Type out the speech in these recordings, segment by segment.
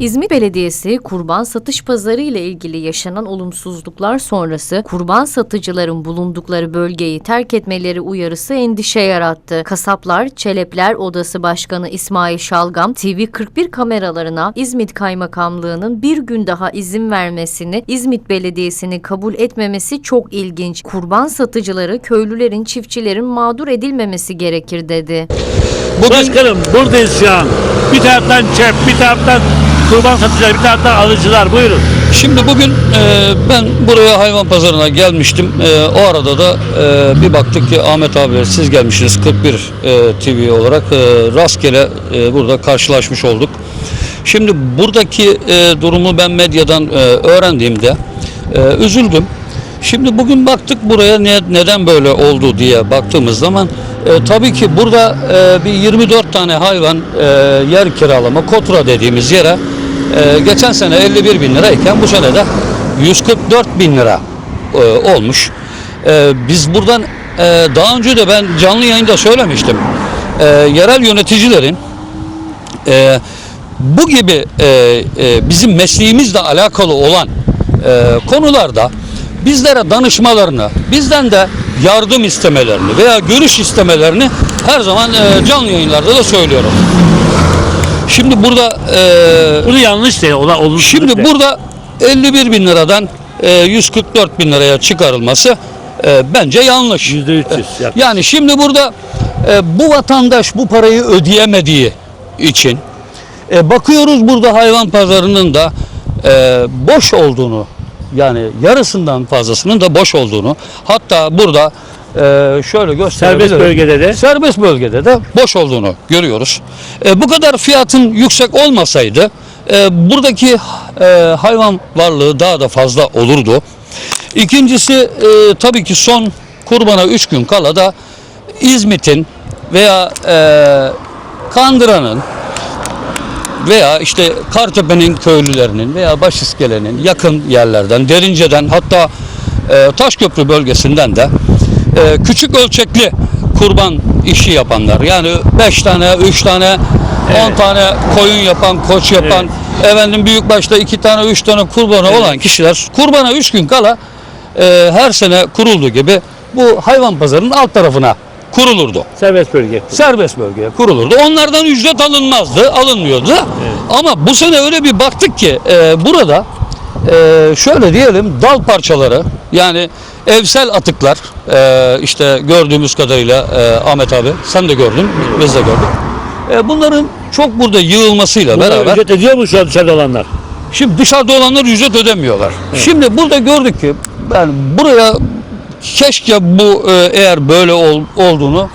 İzmir Belediyesi kurban satış pazarı ile ilgili yaşanan olumsuzluklar sonrası kurban satıcıların bulundukları bölgeyi terk etmeleri uyarısı endişe yarattı. Kasaplar Çelepler Odası Başkanı İsmail Şalgam TV41 kameralarına İzmit Kaymakamlığı'nın bir gün daha izin vermesini İzmit Belediyesi'nin kabul etmemesi çok ilginç. Kurban satıcıları köylülerin, çiftçilerin mağdur edilmemesi gerekir dedi. Bugün Başkanım buradayız şu an. Bir taraftan çep, bir taraftan kurban satıcılar, bir taraftan alıcılar. Buyurun. şimdi bugün e, ben buraya hayvan pazarına gelmiştim. E, o arada da e, bir baktık ki Ahmet abi siz gelmişsiniz 41 e, TV olarak e, rastgele e, burada karşılaşmış olduk. Şimdi buradaki e, durumu ben medyadan e, öğrendiğimde e, üzüldüm. Şimdi bugün baktık buraya ne, neden böyle oldu diye baktığımız zaman e, tabii ki burada e, bir 24 tane hayvan e, yer kiralama kotura dediğimiz yere e, geçen sene 51 bin lirayken bu sene de 144 bin lira e, olmuş. E, biz buradan e, daha önce de ben canlı yayında söylemiştim. E, yerel yöneticilerin e, bu gibi e, e, bizim mesleğimizle alakalı olan e, konularda bizlere danışmalarını, bizden de yardım istemelerini veya görüş istemelerini her zaman e, canlı yayınlarda da söylüyorum. Şimdi burada e, Bunu yanlış de, ola, Şimdi de. burada 51 bin liradan e, 144 bin liraya çıkarılması e, bence yanlış. Yüzde 300 yaklaşık. Yani şimdi burada e, bu vatandaş bu parayı ödeyemediği için e, bakıyoruz burada hayvan pazarının da e, boş olduğunu yani yarısından fazlasının da boş olduğunu hatta burada e, şöyle gösterebilirim. Serbest bölgede de Serbest bölgede de boş olduğunu görüyoruz. E, bu kadar fiyatın yüksek olmasaydı e, buradaki e, hayvan varlığı daha da fazla olurdu. İkincisi e, tabii ki son kurbana 3 gün kala da İzmit'in veya e, Kandıra'nın veya işte Kartepe'nin köylülerinin veya Başiskele'nin yakın yerlerden, Derince'den hatta e, Taşköprü bölgesinden de e, küçük ölçekli kurban işi yapanlar yani 5 tane, 3 tane, 10 Evet. tane koyun yapan, koç yapan, efendim büyük başta 2 tane, 3 tane kurbanı olan kişiler kurbana 3 gün kala e, her sene kurulduğu gibi bu hayvan pazarının alt tarafına kurulurdu serbest bölge. serbest bölgeye kurulurdu. Onlardan ücret alınmazdı, alınmıyordu. Ama bu sene öyle bir baktık ki e, burada e, şöyle diyelim dal parçaları yani evsel atıklar e, işte gördüğümüz kadarıyla e, Ahmet abi sen de gördün, biz de gördük. E, bunların çok burada yığılmasıyla Bunlar beraber ücret ediyor mu şu an dışarıda olanlar? Şimdi dışarıda olanlar ücret ödemiyorlar. Şimdi burada gördük ki ben buraya keşke bu e, eğer böyle ol- olduğunu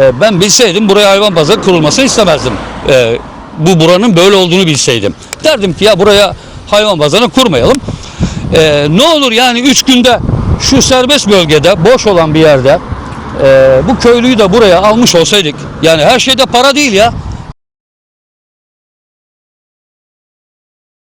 e, ben bilseydim buraya hayvan pazarı kurulmasını istemezdim. E, bu buranın böyle olduğunu bilseydim. Derdim ki ya buraya hayvan pazarını kurmayalım. E, ne olur yani üç günde şu serbest bölgede boş olan bir yerde e, bu köylüyü de buraya almış olsaydık yani her şeyde para değil ya